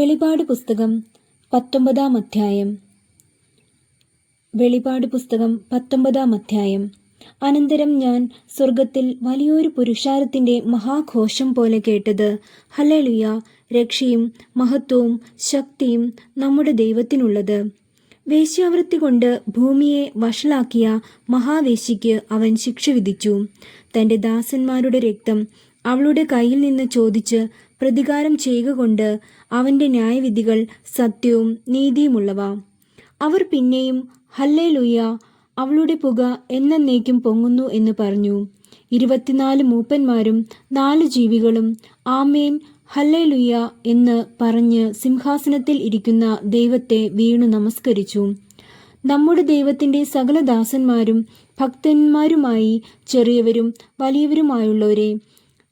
വെളിപാട് പുസ്തകം പത്തൊമ്പതാം അധ്യായം. വെളിപാട് പുസ്തകം പത്തൊമ്പതാം അധ്യായം. അനന്തരം ഞാൻ സ്വർഗത്തിൽ വലിയൊരു പുരുഷാരത്തിന്റെ മഹാഘോഷം പോലെ കേട്ടത്. ഹല്ലേലൂയ! രക്ഷയും മഹത്വവും ശക്തിയും നമ്മുടെ ദൈവത്തിനുള്ളത്. വേശ്യാവൃത്തി കൊണ്ട് ഭൂമിയെ വഷളാക്കിയ മഹാവേശിക്ക് അവൻ ശിക്ഷ വിധിച്ചു. തന്റെ ദാസന്മാരുടെ രക്തം അവളുടെ കയ്യിൽ നിന്ന് ചോദിച്ച് പ്രതികാരം ചെയ്യുക കൊണ്ട് അവന്റെ ന്യായവിധികൾ സത്യവും നീതിയുമുള്ളവ. അവർ പിന്നെയും ഹല്ലേ ലുയ്യ അവളുടെ പുക എന്നേക്കും പൊങ്ങുന്നു എന്ന് പറഞ്ഞു. ഇരുപത്തിനാല് മൂപ്പന്മാരും നാല് ജീവികളും ആമേൻ ഹല്ലേ ലുയ്യ എന്ന് പറഞ്ഞ് സിംഹാസനത്തിൽ ഇരിക്കുന്ന ദൈവത്തെ വീണു നമസ്കരിച്ചു. നമ്മുടെ ദൈവത്തിന്റെ സകല ദാസന്മാരും ഭക്തന്മാരുമായി ചെറിയവരും വലിയവരുമായുള്ളവരെ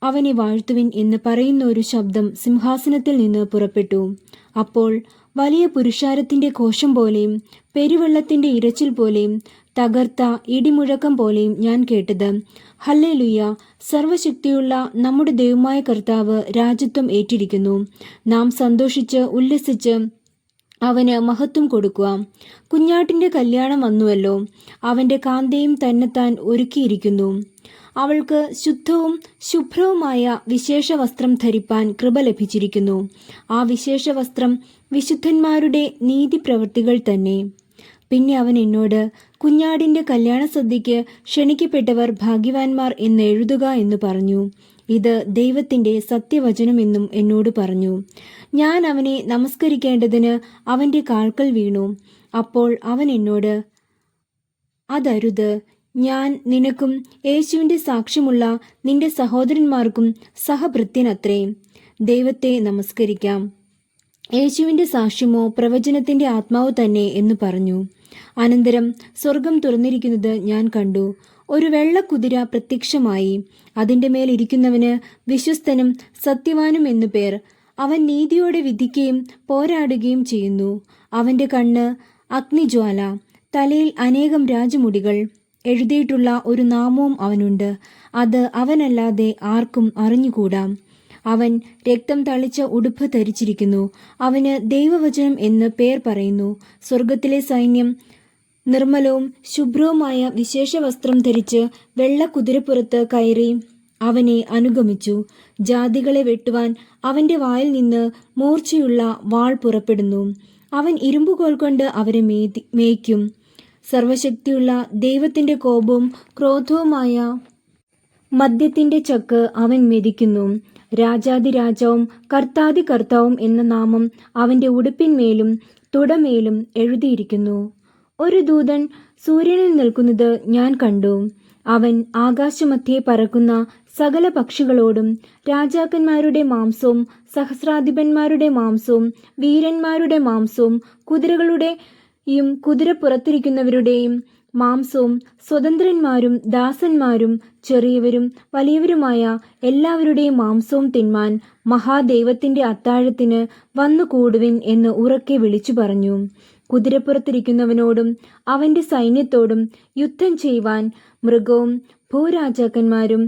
അവനെ വാഴ്ത്തുവിൻ എന്ന് പറയുന്ന ഒരു ശബ്ദം സിംഹാസനത്തിൽ നിന്ന് പുറപ്പെട്ടു. അപ്പോൾ വലിയ പുരുഷാരത്തിന്റെ കോശം പോലെയും പെരുവെള്ളത്തിന്റെ ഇരച്ചിൽ പോലെയും തകർത്ത ഇടിമുഴക്കം പോലെയും ഞാൻ കേട്ടത്. ഹല്ലേലുയ്യ സർവശക്തിയുള്ള നമ്മുടെ ദൈവമായ കർത്താവ് രാജ്യത്വം ഏറ്റിരിക്കുന്നു. നാം സന്തോഷിച്ച് ഉല്ലസിച്ച് അവന് മഹത്വം കൊടുക്കുക. കുഞ്ഞാട്ടിന്റെ കല്യാണം വന്നുവല്ലോ. അവന്റെ കാന്തയും തന്നെത്താൻ ഒരുക്കിയിരിക്കുന്നു. അവൾക്ക് ശുദ്ധവും ശുഭ്രവുമായ വിശേഷ വസ്ത്രം ധരിപ്പാൻ കൃപ ലഭിച്ചിരിക്കുന്നു. ആ വിശേഷ വസ്ത്രം വിശുദ്ധന്മാരുടെ നീതി പ്രവൃത്തികൾ തന്നെ. പിന്നെ അവൻ എന്നോട് കുഞ്ഞാടിന്റെ കല്യാണ സദ്യയ്ക്ക് ക്ഷണിക്കപ്പെട്ടവർ ഭാഗ്യവാന്മാർ എന്ന് എഴുതുക എന്ന് പറഞ്ഞു. ഇത് ദൈവത്തിന്റെ സത്യവചനമെന്നും എന്നോട് പറഞ്ഞു. ഞാൻ അവനെ നമസ്കരിക്കേണ്ടതിന് അവന്റെ കാൽക്കൽ വീണു. അപ്പോൾ അവൻ എന്നോട് അതരുത്. ഞാൻ നിനക്കും യേശുവിന്റെ സാക്ഷ്യമുള്ള നിന്റെ സഹോദരന്മാർക്കും സഹഭൃത്യനത്രേ ദൈവത്തെ നമസ്കരിക്കാം. യേശുവിന്റെ സാക്ഷ്യമോ പ്രവചനത്തിന്റെ ആത്മാവ് തന്നെ എന്ന് പറഞ്ഞു. അനന്തരം സ്വർഗം തുറന്നിരിക്കുന്നത് ഞാൻ കണ്ടു. ഒരു വെള്ളക്കുതിര പ്രത്യക്ഷമായി. അതിന്റെ മേൽ ഇരിക്കുന്നവന് വിശ്വസ്തനും സത്യവാനും എന്നു പേർ. അവൻ നീതിയോടെ വിധിക്കുകയും പോരാടുകയും ചെയ്യുന്നു. അവന്റെ കണ്ണ് അഗ്നിജ്വാല തലയിൽ അനേകം രാജമുടികൾ. എഴുതിയിട്ടുള്ള ഒരു നാമവും അവനുണ്ട്. അത് അവനല്ലാതെ ആർക്കും അറിഞ്ഞുകൂടാം. അവൻ രക്തം തളിച്ച ഉടുപ്പ് ധരിച്ചിരിക്കുന്നു. അവന് ദൈവവചനം എന്ന് പേർ പറയുന്നു. സ്വർഗത്തിലെ സൈന്യം നിർമ്മലവും ശുഭ്രവുമായ വിശേഷ വസ്ത്രം ധരിച്ച് വെള്ള കുതിരപ്പുറത്ത് കയറി അവനെ അനുഗമിച്ചു. ജാതികളെ വെട്ടുവാൻ അവന്റെ വായിൽ നിന്ന് മൂർച്ചയുള്ള വാൾ പുറപ്പെടുന്നു. അവൻ ഇരുമ്പുകോൽ കൊണ്ട് അവരെ മേയ്ക്കും. സർവശക്തിയുള്ള ദൈവത്തിന്റെ കോപവും ക്രോധവുമായ മദ്യത്തിന്റെ ചക്ക് അവൻ മെതിക്കുന്നു രാജാതിരാജാവും കർത്താതി കർത്താവും എന്ന നാമം അവന്റെ ഉടുപ്പിന്മേലും തുടമേലും എഴുതിയിരിക്കുന്നു. ഒരു ദൂതൻ സൂര്യനിൽ നിൽക്കുന്നത് ഞാൻ കണ്ടു. അവൻ ആകാശമധ്യേ പറക്കുന്ന സകല പക്ഷികളോടും രാജാക്കന്മാരുടെ മാംസവും സഹസ്രാധിപന്മാരുടെ മാംസവും വീരന്മാരുടെ മാംസവും കുതിരകളുടെയും കുതിരപ്പുറത്തിരിക്കുന്നവരുടെയും മാംസവും സ്വതന്ത്രന്മാരും ദാസന്മാരും ചെറിയവരും വലിയവരുമായ എല്ലാവരുടെയും മാംസവും തിന്മാൻ മഹാദൈവത്തിന്റെ അത്താഴത്തിന് വന്നുകൂടുവിൻ എന്ന് ഉറക്കെ വിളിച്ചു പറഞ്ഞു. കുതിരപ്പുറത്തിരിക്കുന്നവനോടും അവന്റെ സൈന്യത്തോടും യുദ്ധം ചെയ്യുവാൻ മൃഗവും ഭൂരാജാക്കന്മാരും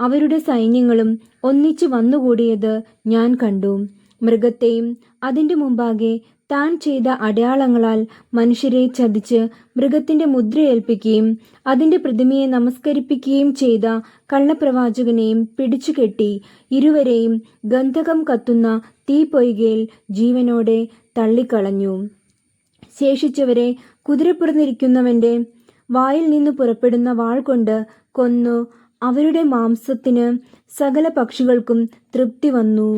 അവരുടെ സൈന്യങ്ങളും ഒന്നിച്ചു വന്നുകൂടിയത് ഞാൻ കണ്ടു. മൃഗത്തെയും അതിന്റെ മുമ്പാകെ താൻ ചെയ്ത അടയാളങ്ങളാൽ മനുഷ്യരെ ചതിച്ച് മൃഗത്തിന്റെ മുദ്രയേൽപ്പിക്കുകയും അതിന്റെ പ്രതിമയെ നമസ്കരിപ്പിക്കുകയും ചെയ്ത കള്ളപ്രവാചകനെയും പിടിച്ചുകെട്ടി ഇരുവരെയും ഗന്ധകം കത്തുന്ന തീപ്പൊയ്കയിൽ ജീവനോടെ തള്ളിക്കളഞ്ഞു. ശേഷിച്ചവരെ കുതിരപ്പുറന്നിരിക്കുന്നവന്റെ വായിൽ നിന്ന് പുറപ്പെടുന്ന വാൾ കൊണ്ട് കൊന്നു അവരുടെ മാംസത്തിന് സകല പക്ഷികൾക്കും തൃപ്തി വന്നു.